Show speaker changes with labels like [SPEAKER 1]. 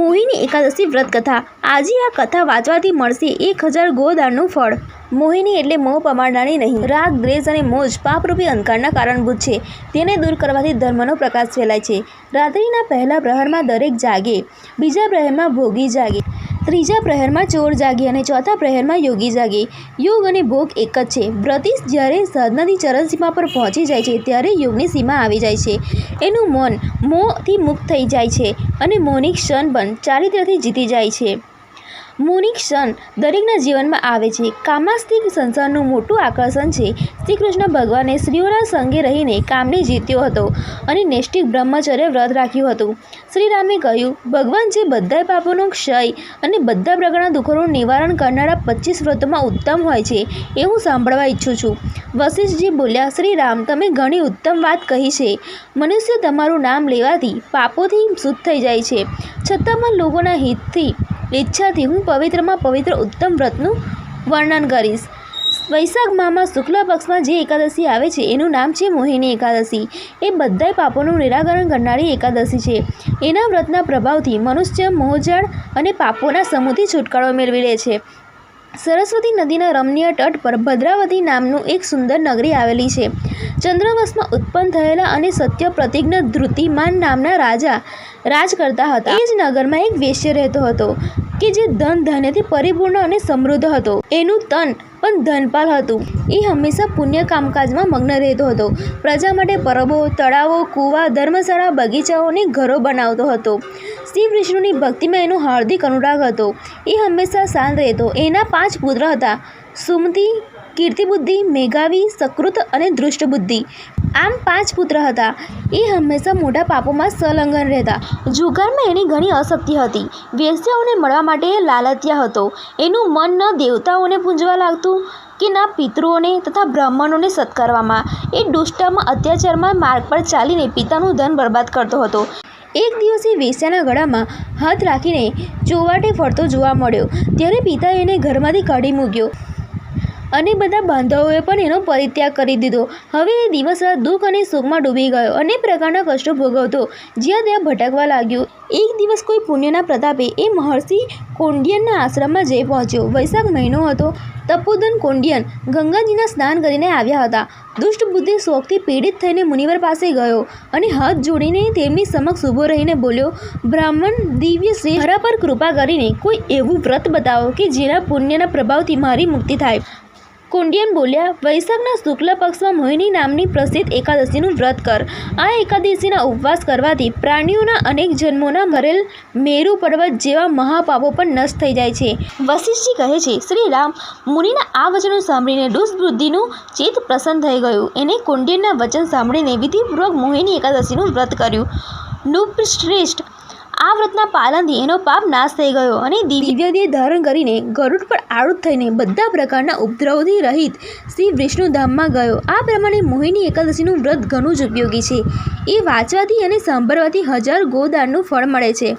[SPEAKER 1] મોહિની એકાદશી વ્રત કથા. આજે આ કથા વાંચવાથી મળશે એક હજાર ગોદાનનું ફળ. મોહિની એટલે મોહ પમાડનારી નહીં. રાગ, દ્વેષ અને મોજ પાપરૂપી અંધકારના કારણભૂત છે. તેને દૂર કરવાથી ધર્મનો પ્રકાશ ફેલાય છે. રાત્રિના પહેલા પ્રહરમાં દરેક જાગે. બીજા પ્રહરમાં ભોગી જાગે. ત્રીજા પ્રહરમાં ચોર જાગી અને ચોથા પ્રહરમાં યોગી જાગી. યોગ અને ભોગ એક જ છે. વ્રતિશ જ્યારે સાધનાની ચરણસીમા પર પહોંચી જાય છે, ત્યારે યોગની સીમા આવી જાય છે. એનું મન મોહથી મુક્ત થઈ જાય છે અને મોહની ક્ષણ પણ ચારિત્રથી જીતી જાય છે. મોહની ક્ષણ દરેકના જીવનમાં આવે છે. કામાસ્તિક સંસારનું મોટું આકર્ષણ છે. શ્રી કૃષ્ણ ભગવાને સ્ત્રીઓના સંગે રહીને કામને જીત્યો હતો અને નૈષ્ટિક બ્રહ્મચર્ય વ્રત રાખ્યું હતું. શ્રીરામે કહ્યું, ભગવાન જે બધા પાપોનો ક્ષય અને બધા પ્રકારના દુઃખોનું નિવારણ કરનારા પચીસ વ્રતોમાં ઉત્તમ હોય છે એ હું સાંભળવા ઈચ્છું છું. વશિષ્ઠજી બોલ્યા શ્રી રામ તમે ઘણી ઉત્તમ વાત કહી છે. મનુષ્ય તમારું નામ લેવાથી પાપોથી શુદ્ધ થઈ જાય છે. છતાં પણ લોકોના હિતથી ઈચ્છાથી હું પવિત્રમાં પવિત્ર ઉત્તમ વ્રતનું વર્ણન કરીશ. વૈશાખ માહમાં શુક્લ પક્ષમાં જે એકાદશી આવે છે, એનું નામ છે મોહિની એકાદશી. એ બધાય પાપોનું નિરાકરણ કરનારી એકાદશી છે. એના વ્રતના પ્રભાવથી મનુષ્ય, મોહજાળ અને પાપોના સમૂહથી છુટકારો મેળવી લે છે. સરસ્વતી નદીના રમણીય તટ પર ભદ્રાવતી નામનું એક સુંદર નગરી આવેલી છે. ચંદ્રવંશમાં ઉત્પન્ન થયેલા અને સત્ય પ્રતિજ્ઞ ધૃતિમાન નામના રાજા રાજ કરતા હતા. એ જ નગરમાં એક વેશ્ય રહેતો હતો, કે જે ધન ધાન્યથી પરિપૂર્ણ અને સમૃદ્ધ હતો. એનું તન પણ ધનપાલ હતું. એ હંમેશા પુણ્ય કામકાજમાં મગ્ન રહેતો હતો. પ્રજા માટે પરબો, તળાવો, કૂવા, ધર્મશાળા બગીચાઓ અને ઘરો બનાવતો હતો. શિવ વિષ્ણુની ભક્તિમાં એનો હાર્દિક અનુરાગ હતો. એ હંમેશા શાંત રહેતો. એના પાંચ પુત્ર હતા. સુમતિ કીર્તિબુદ્ધિ મેઘાવી સકૃત અને દૃષ્ટબુદ્ધિ. આમ પાંચ પુત્ર હતા. એ હંમેશા મોટા પાપોમાં સંલગ્ન રહેતા. જુગારમાં એની ઘણી અશક્તિ હતી. વેશ્યાઓને મળવા માટે લાલત્યા હતો. એનું મન ન દેવતાઓને પૂંજવા લાગતું કે ના પિતૃઓને તથા બ્રાહ્મણોને સત્કારવામાં. એ દુષ્ટામાં અત્યાચારમાં માર્ગ પર ચાલીને પિતાનું ધન બરબાદ કરતો હતો. એક દિવસે વેશ્યાના ગળામાં હાથ રાખીને ચોવાટે ફરતો જોવા મળ્યો. ત્યારે પિતાએ એને ઘરમાંથી કાઢી મૂક્યો. અને બધા બાંધવોએ પણ એનો પરિત્યાગ કરી દીધો. હવે એ દિવસ રાત દુઃખ અને સુખમાં ડૂબી ગયો અનેક પ્રકારના કષ્ટો ભોગવતો. જ્યાં ત્યાં ભટકવા લાગ્યો. એક દિવસ કોઈ પુણ્યના પ્રતાપે એ મહર્ષિ કોંડિયનના આશ્રમમાં જઈ પહોંચ્યો. વૈશાખ મહિનો હતો. તપોદન કોંડિયન ગંગાજીના સ્નાન કરીને આવ્યા હતા. દુષ્ટ બુદ્ધિ શોકથી પીડિત થઈને મુનિવર પાસે ગયો અને હાથ જોડીને તેમની સમક્ષ ઊભો રહીને બોલ્યો, બ્રાહ્મણ, દિવ્ય શ્રી, મારા પર કૃપા કરીને કોઈ એવું વ્રત બતાવો કે જેના પુણ્યના પ્રભાવથી મારી મુક્તિ થાય. કુંડિયન બોલ્યા, વૈશાખના શુક્લ પક્ષમાં મોહિની નામની પ્રસિદ્ધ એકાદશીનું વ્રત કર. આ એકાદશીના ઉપવાસ કરવાથી પ્રાણીઓના અનેક જન્મોના ભરેલ મેરુ પર્વત જેવા મહાપાપો પણ નષ્ટ થઈ જાય છે. વશિષ્ઠજી કહે છે, શ્રી રામ, મુનિના આ વચનો સાંભળીને દુષ્બુદ્ધિનું ચિત્ત પ્રસન્ન થઈ ગયું. એને કુંડિયનના વચન સાંભળીને વિધિપૂર્વક મોહિની એકાદશીનું વ્રત કર્યું. નૃપશ્રેષ્ઠ આ વ્રતના પાલનથી એનો પાપ નાશ થઈ ગયો અને દિવ્ય દેહ ધારણ કરીને ગરુડ પર આરૂઢ થઈને બધા પ્રકારના ઉપદ્રવથી રહિત શ્રી વિષ્ણુ ધામમાં ગયો. આ પ્રમાણે મોહિની એકાદશીનું વ્રત ઘણું જ ઉપયોગી છે. એ વાંચવાથી અને સાંભળવાથી હજાર ગોદાનનું ફળ મળે છે.